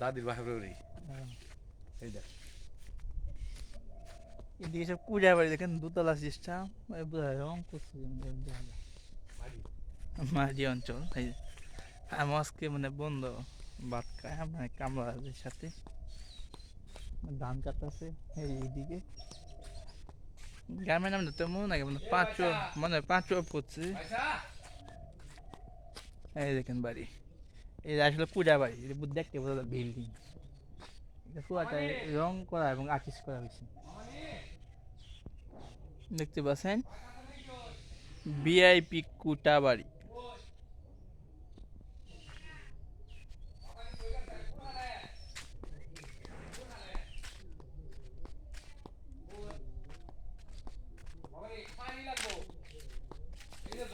দাদির বাড়ি। এই দেখ। এদিকে সব কুড়া বাড়ি দেখেন দুতলা সিস্টেম বোঝা যায় রং করছে মাঝি। অঞ্চল এই। আজকে মানে বন্ধ ভাত খায় মানে কামলাদের সাথে। ধান কাটতেছে এই এইদিকে। গ্রামের নাম তো মনে নাকি মানে পাঁচ মনে পাঁচ পড়ছে এই দেখেন বাড়ি। এই আসলে পূজা বাড়ি এটা বুদ্ধ দেখতে বোঝা যায় বিল্ডিং এটা রং করা এবং আর্টিস্ট করা হয়েছে। দেখতে পাচ্ছেন? ভিআইপি কুটা বাড়ি এই যে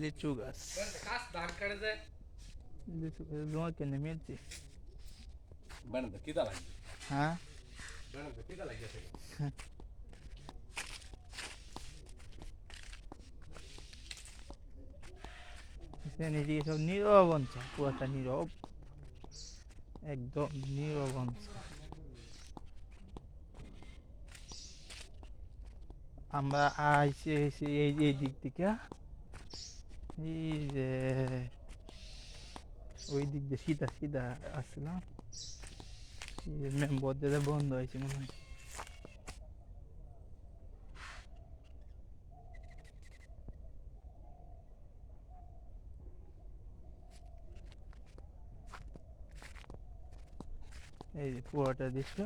লিচু গাছ লিচু গাছ তোমার কেনে মিলছে বেড়াতে কিদা লাগবে হ্যাঁ বেড়াতে কিদা লাগবে এখানে এদিকে সব নীরব অঞ্চল পুরাটা নীরব একদম নীরব অঞ্চল আমরা আইসি এসে এই এই দিক থেকে এই যে ওই দিক দিয়ে সিধা সিধা আসছিলাম মেম্বার বন্ধ হয়েছে এই যে পুরোটা দৃশ্য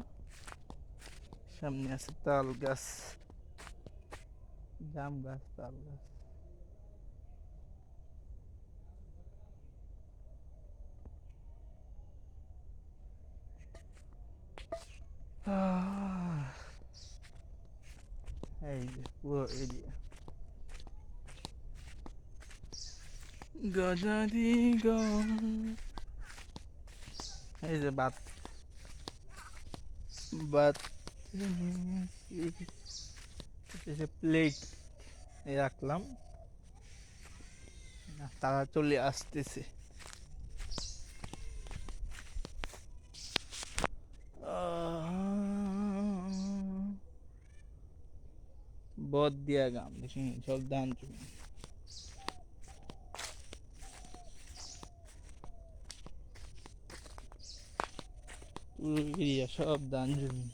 সামনে আছে তাল গাছ জাম গাছ তাল গাছ এই যে পুরো এরিয়া গজারি গম এই যে বাত বাত প্লেট রাখলাম তারা চলে আসতেছে বদ দিয়া গাম দেখি সব ধান এরিয়া সব ধান জমি